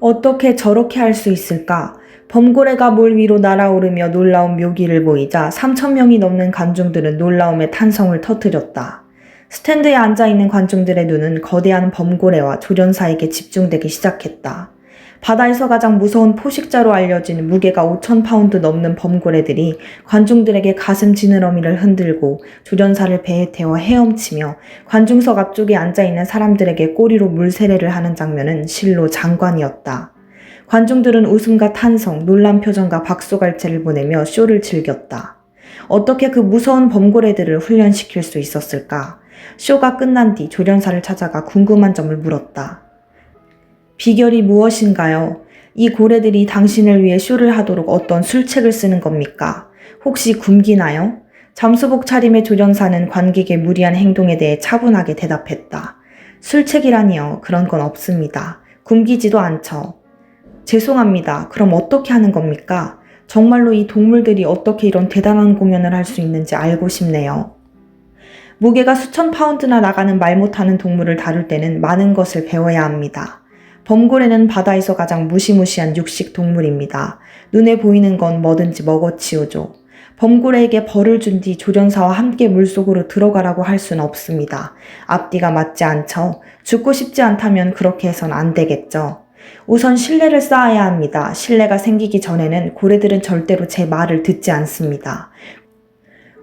어떻게 저렇게 할 수 있을까? 범고래가 물 위로 날아오르며 놀라운 묘기를 보이자 3천명이 넘는 관중들은 놀라움에 탄성을 터뜨렸다. 스탠드에 앉아있는 관중들의 눈은 거대한 범고래와 조련사에게 집중되기 시작했다. 바다에서 가장 무서운 포식자로 알려진 무게가 5천 파운드 넘는 범고래들이 관중들에게 가슴 지느러미를 흔들고 조련사를 배에 태워 헤엄치며 관중석 앞쪽에 앉아있는 사람들에게 꼬리로 물세례를 하는 장면은 실로 장관이었다. 관중들은 웃음과 탄성, 놀란 표정과 박수갈채를 보내며 쇼를 즐겼다. 어떻게 그 무서운 범고래들을 훈련시킬 수 있었을까? 쇼가 끝난 뒤 조련사를 찾아가 궁금한 점을 물었다. 비결이 무엇인가요? 이 고래들이 당신을 위해 쇼를 하도록 어떤 술책을 쓰는 겁니까? 혹시 굶기나요? 잠수복 차림의 조련사는 관객의 무리한 행동에 대해 차분하게 대답했다. 술책이라니요. 그런 건 없습니다. 굶기지도 않죠. 죄송합니다. 그럼 어떻게 하는 겁니까? 정말로 이 동물들이 어떻게 이런 대단한 공연을 할 수 있는지 알고 싶네요. 무게가 수천 파운드나 나가는 말 못하는 동물을 다룰 때는 많은 것을 배워야 합니다. 범고래는 바다에서 가장 무시무시한 육식 동물입니다. 눈에 보이는 건 뭐든지 먹어치우죠. 범고래에게 벌을 준 뒤 조련사와 함께 물속으로 들어가라고 할 수는 없습니다. 앞뒤가 맞지 않죠. 죽고 싶지 않다면 그렇게 해선 안 되겠죠. 우선 신뢰를 쌓아야 합니다. 신뢰가 생기기 전에는 고래들은 절대로 제 말을 듣지 않습니다.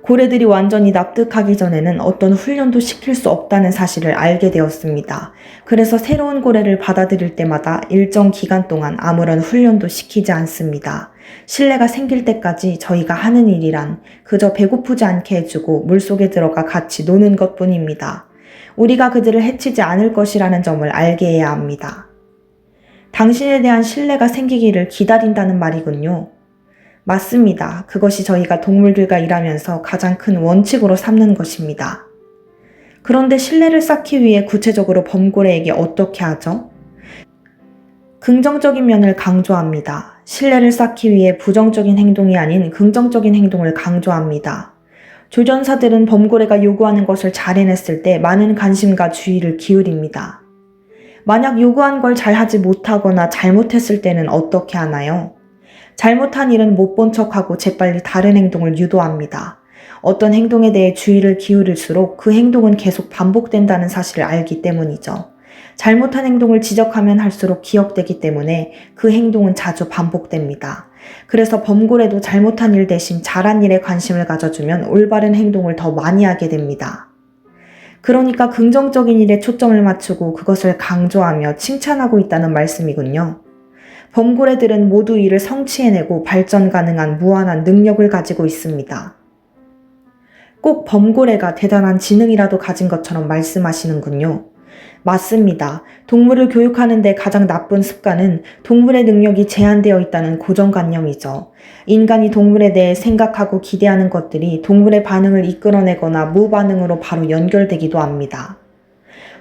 고래들이 완전히 납득하기 전에는 어떤 훈련도 시킬 수 없다는 사실을 알게 되었습니다. 그래서 새로운 고래를 받아들일 때마다 일정 기간 동안 아무런 훈련도 시키지 않습니다. 신뢰가 생길 때까지 저희가 하는 일이란 그저 배고프지 않게 해주고 물속에 들어가 같이 노는 것 뿐입니다. 우리가 그들을 해치지 않을 것이라는 점을 알게 해야 합니다. 당신에 대한 신뢰가 생기기를 기다린다는 말이군요. 맞습니다. 그것이 저희가 동물들과 일하면서 가장 큰 원칙으로 삼는 것입니다. 그런데 신뢰를 쌓기 위해 구체적으로 범고래에게 어떻게 하죠? 긍정적인 면을 강조합니다. 신뢰를 쌓기 위해 부정적인 행동이 아닌 긍정적인 행동을 강조합니다. 조전사들은 범고래가 요구하는 것을 잘 해냈을 때 많은 관심과 주의를 기울입니다. 만약 요구한 걸 잘하지 못하거나 잘못했을 때는 어떻게 하나요? 잘못한 일은 못 본 척하고 재빨리 다른 행동을 유도합니다. 어떤 행동에 대해 주의를 기울일수록 그 행동은 계속 반복된다는 사실을 알기 때문이죠. 잘못한 행동을 지적하면 할수록 기억되기 때문에 그 행동은 자주 반복됩니다. 그래서 범고래도 잘못한 일 대신 잘한 일에 관심을 가져주면 올바른 행동을 더 많이 하게 됩니다. 그러니까 긍정적인 일에 초점을 맞추고 그것을 강조하며 칭찬하고 있다는 말씀이군요. 범고래들은 모두 이를 성취해내고 발전 가능한 무한한 능력을 가지고 있습니다. 꼭 범고래가 대단한 지능이라도 가진 것처럼 말씀하시는군요. 맞습니다. 동물을 교육하는데 가장 나쁜 습관은 동물의 능력이 제한되어 있다는 고정관념이죠. 인간이 동물에 대해 생각하고 기대하는 것들이 동물의 반응을 이끌어내거나 무반응으로 바로 연결되기도 합니다.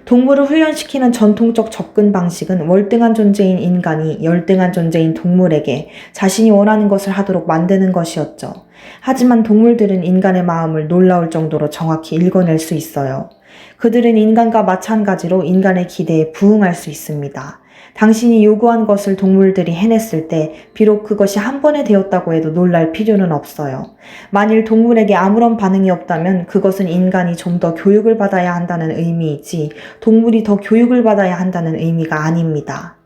동물을 훈련시키는 전통적 접근 방식은 월등한 존재인 인간이 열등한 존재인 동물에게 자신이 원하는 것을 하도록 만드는 것이었죠. 하지만 동물들은 인간의 마음을 놀라울 정도로 정확히 읽어낼 수 있어요. 그들은 인간과 마찬가지로 인간의 기대에 부응할 수 있습니다. 당신이 요구한 것을 동물들이 해냈을 때 비록 그것이 한 번에 되었다고 해도 놀랄 필요는 없어요. 만일 동물에게 아무런 반응이 없다면 그것은 인간이 좀 더 교육을 받아야 한다는 의미이지 동물이 더 교육을 받아야 한다는 의미가 아닙니다.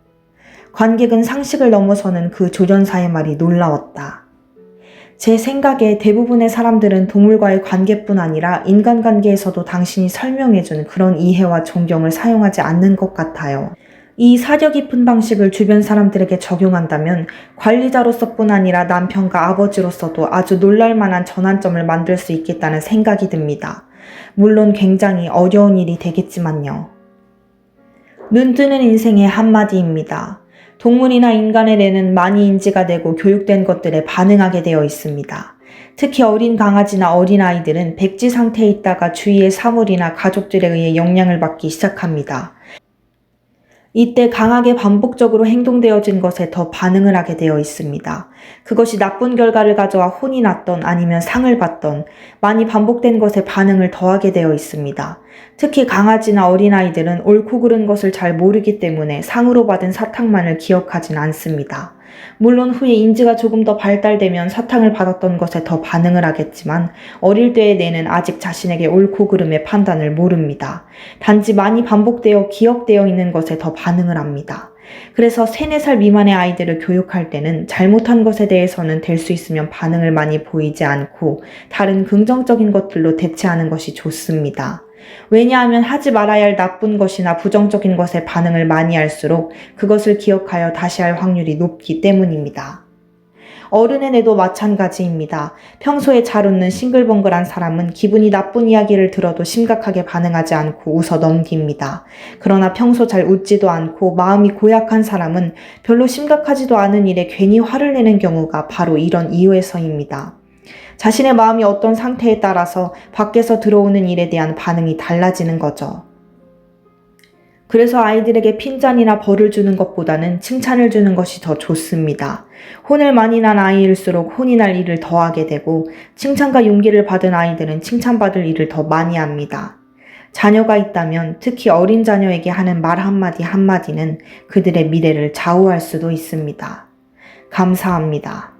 관객은 상식을 넘어서는 그 조련사의 말이 놀라웠다. 제 생각에 대부분의 사람들은 동물과의 관계뿐 아니라 인간관계에서도 당신이 설명해준 그런 이해와 존경을 사용하지 않는 것 같아요. 이 사려 깊은 방식을 주변 사람들에게 적용한다면 관리자로서뿐 아니라 남편과 아버지로서도 아주 놀랄만한 전환점을 만들 수 있겠다는 생각이 듭니다. 물론 굉장히 어려운 일이 되겠지만요. 눈뜨는 인생의 한마디입니다. 동물이나 인간의 뇌는 많이 인지가 되고 교육된 것들에 반응하게 되어 있습니다. 특히 어린 강아지나 어린 아이들은 백지 상태에 있다가 주위의 사물이나 가족들에 의해 영향을 받기 시작합니다. 이때 강하게 반복적으로 행동되어진 것에 더 반응을 하게 되어 있습니다. 그것이 나쁜 결과를 가져와 혼이 났던 아니면 상을 받던 많이 반복된 것에 반응을 더하게 되어 있습니다. 특히 강아지나 어린아이들은 옳고 그른 것을 잘 모르기 때문에 상으로 받은 사탕만을 기억하진 않습니다. 물론 후에 인지가 조금 더 발달되면 사탕을 받았던 것에 더 반응을 하겠지만 어릴 때의 뇌는 아직 자신에게 옳고 그름의 판단을 모릅니다. 단지 많이 반복되어 기억되어 있는 것에 더 반응을 합니다. 그래서 3, 4살 미만의 아이들을 교육할 때는 잘못한 것에 대해서는 될 수 있으면 반응을 많이 보이지 않고 다른 긍정적인 것들로 대체하는 것이 좋습니다. 왜냐하면 하지 말아야 할 나쁜 것이나 부정적인 것에 반응을 많이 할수록 그것을 기억하여 다시 할 확률이 높기 때문입니다. 어른의 뇌도 마찬가지입니다. 평소에 잘 웃는 싱글벙글한 사람은 기분이 나쁜 이야기를 들어도 심각하게 반응하지 않고 웃어 넘깁니다. 그러나 평소 잘 웃지도 않고 마음이 고약한 사람은 별로 심각하지도 않은 일에 괜히 화를 내는 경우가 바로 이런 이유에서입니다. 자신의 마음이 어떤 상태에 따라서 밖에서 들어오는 일에 대한 반응이 달라지는 거죠. 그래서 아이들에게 핀잔이나 벌을 주는 것보다는 칭찬을 주는 것이 더 좋습니다. 혼을 많이 난 아이일수록 혼이 날 일을 더 하게 되고 칭찬과 용기를 받은 아이들은 칭찬받을 일을 더 많이 합니다. 자녀가 있다면 특히 어린 자녀에게 하는 말 한마디 한마디는 그들의 미래를 좌우할 수도 있습니다. 감사합니다.